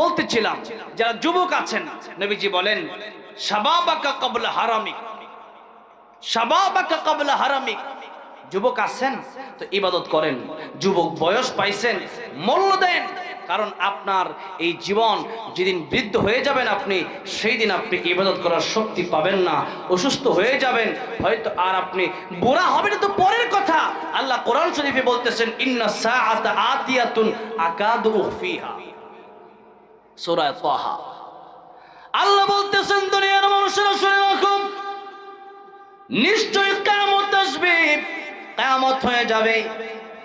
বলতেছিলাম, যারা যুবক আছেন, নবীজি বলেন যুবক আছেন, তো ইবাদত করেন। যুবক বয়স পাইছেন, মূল্য দেন। কারণ আপনার এই জীবন, যেদিন বৃদ্ধ হয়ে যাবেন আপনি সেই দিন আপনি ইবাদত করার শক্তি পাবেন না। অসুস্থ হয়ে যাবেন, হয়তো আর আপনি বুড়া হবেন তো পরের কথা, আল্লাহ কোরআন শরীফে বলতেছেন, ইন্না আকাদু উখফিহা সূরা তাহা। আল্লাহ বলতেছেন দুনিয়ার মানুষেরা শুনে রাখুন নিশ্চয় কামত আসবে কামত হয়ে যাবে।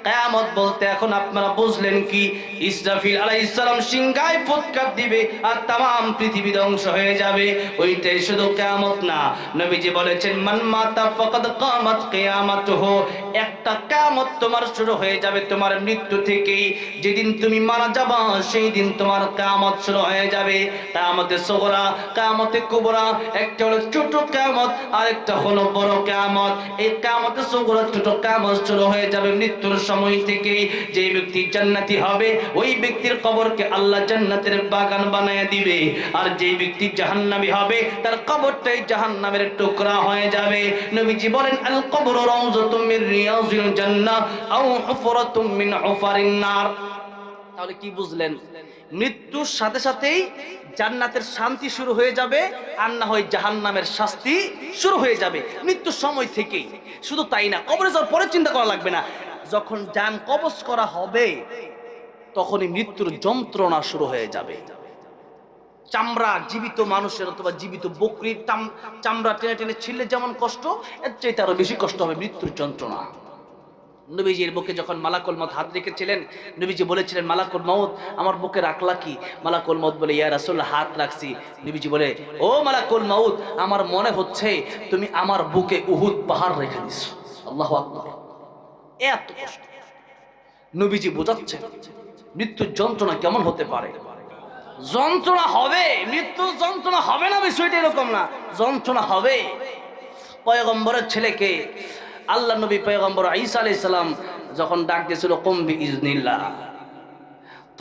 কিয়ামত বলতে এখন আপনারা বুঝলেন কি? ইসরাফিল আলাইহিস সালাম সিংহায় ফুৎকার দিবে আর তাম পৃথিবী ধ্বংস হয়ে যাবে। ওইটাই শুধু কিয়ামত না। নবীজি বলেছেন, মান মাতা ফাকাদ কামাত কিয়ামাতুহু। একটা কিয়ামত তোমার শুরু হয়ে যাবে তোমার মৃত্যু থেকেই। যেদিন তুমি মারা যাবা, সেই দিন তোমার কিয়ামত শুরু হয়ে যাবে। কিয়ামতে সুগরা, কিয়ামতে কুবরা, একটা হলো ছোট কিয়ামত আর একটা হলো বড় কিয়ামত। এই কিয়ামতে সুগরা, ছোট কিয়ামত শুরু হয়ে যাবে মৃত্যুর সময় থেকে যে ব্যক্তি জান্নাতি হবে, ওই ব্যক্তির কবরকে আল্লাহ জান্নাতের বাগান বানায় দিবে। আর যে ব্যক্তি জাহান্নামী হবে, তার কবরটাই জাহান্নামের টুকরা হয়ে যাবে। নবীজি বলেন, আল কবর রাউযাতুম মিন রিয়াজিল জান্নাহ আও হুফরাতুম মিন হুফারিন নার। তাহলে কি বুঝলেন? মৃত্যুর সাথে সাথেই জান্নাতের শান্তি শুরু হয়ে যাবে, আর না হয় জাহান্নামের শাস্তি শুরু হয়ে যাবে। মৃত্যুর সময় থেকেই। শুধু তাই না, কবরে যাওয়ার পরে চিন্তা করা লাগবে না। যখন যান কবজ করা হবে, তখনই মৃত্যুর যন্ত্রণা শুরু হয়ে যাবে। চামড়া জীবিত মানুষের অথবা জীবিত বকরির চামড়া টেনে টেনে ছিললে যেমন কষ্ট, এর চাইতে আরও বেশি কষ্ট হবে মৃত্যুর যন্ত্রণা। নবীজির বুকে যখন মালাকুল মত হাত রেখেছিলেন, নবীজি বলেছিলেন, মালাকুল মত আমার বুকে রাখলা কি? মালাকুল মত বলে, ইয়া রাসূল, হাত রাখছি। নবীজি বলে, ও মালাকুল মউত আমার মনে হচ্ছে তুমি আমার বুকে উহুদ পাহাড় রেখে দিছো। আল্লাহু আকবার। এত কষ্ট নবীজি বোঝাচ্ছে মৃত্যুর যন্ত্রণা কেমন হতে পারে? যন্ত্রণা হবে, মৃত্যুর যন্ত্রণা হবে না বিষয়টা এরকম না, যন্ত্রণা হবে। পয়গম্বরের ছেলেকে আল্লাহ নবী পয়গম্বর ঈসা আলাইহিস সালাম যখন ডাক দিয়েছিল কম্বি ইজনিল্লাহ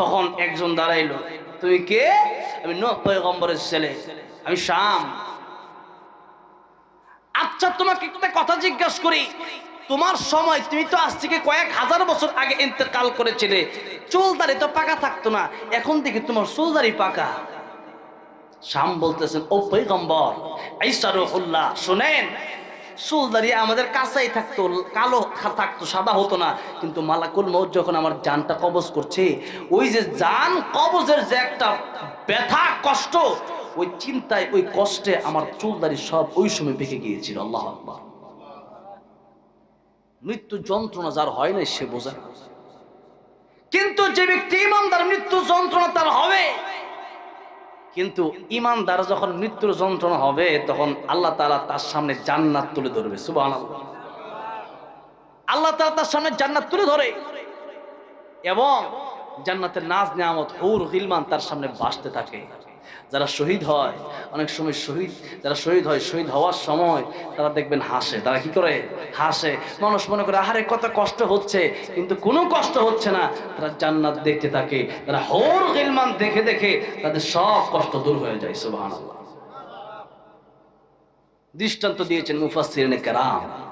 তখন একজন দাঁড়াইলো, তুমি কে? আমি নূহ পয়গম্বরের ছেলে, আমি শাম। আচ্ছা তোমাকে একটা কথা জিজ্ঞাসা করি তোমার সময় তুমি তো আজ থেকে কয়েক হাজার বছর আগে ইন্তেকাল করেছিলে। চুলদারি তো পাকা থাকতো না, এখন দেখি তোমার চুলদারি পাকা। শাম বলতেছেন, ও পৈগম্বর ঈসারুল্লাহ শুনেন, চুলদারি আমাদের কাছেই থাকতো, কালো থাকতো, সাদা হতো না। কিন্তু মালাকুল মৌত যখন আমার জানটা কবজ করছে, ওই যে জান কবজের যে একটা ব্যথা, কষ্ট, ওই চিন্তায়, ওই কষ্টে আমার চুলদারি সব ওই সময় পেকে গিয়েছিল, আল্লাহ আকবার। মৃত্যু যন্ত্রণা যার হয় না সে বোঝে। কিন্তু যে ব্যক্তি ইমানদার, মৃত্যু যন্ত্রণা তার হবে। কিন্তু ইমানদার যখন মৃত্যুর যন্ত্রণা হবে, তখন আল্লাহ তালা তার সামনে জান্নাত তুলে ধরবে। সুবহানাল্লাহ। আল্লাহ তাআলা তার সামনে জান্নাত তুলে ধরে। এবং জান্নাতের নাজ নিয়ামত হুর হিলমান তার সামনে ভাসতে থাকে। যারা শহীদ হয়, অনেক সময় শহীদ, যারা শহীদ হয়, শহীদ হওয়ার সময় তারা দেখবেন হাসে। তারা কি করে? হাসে। মানুষ মনে করে, আহারে, কত কষ্ট হচ্ছে। কিন্তু কোনো কষ্ট হচ্ছে না। তারা জান্নাত দেখতে থাকে। তারা হোর গিলমান দেখে দেখে তাদের সব কষ্ট দূর হয়ে যায়, সুবহানাল্লাহ। দৃষ্টান্ত দিয়েছেন মুফাসসিরিনে কেরাম।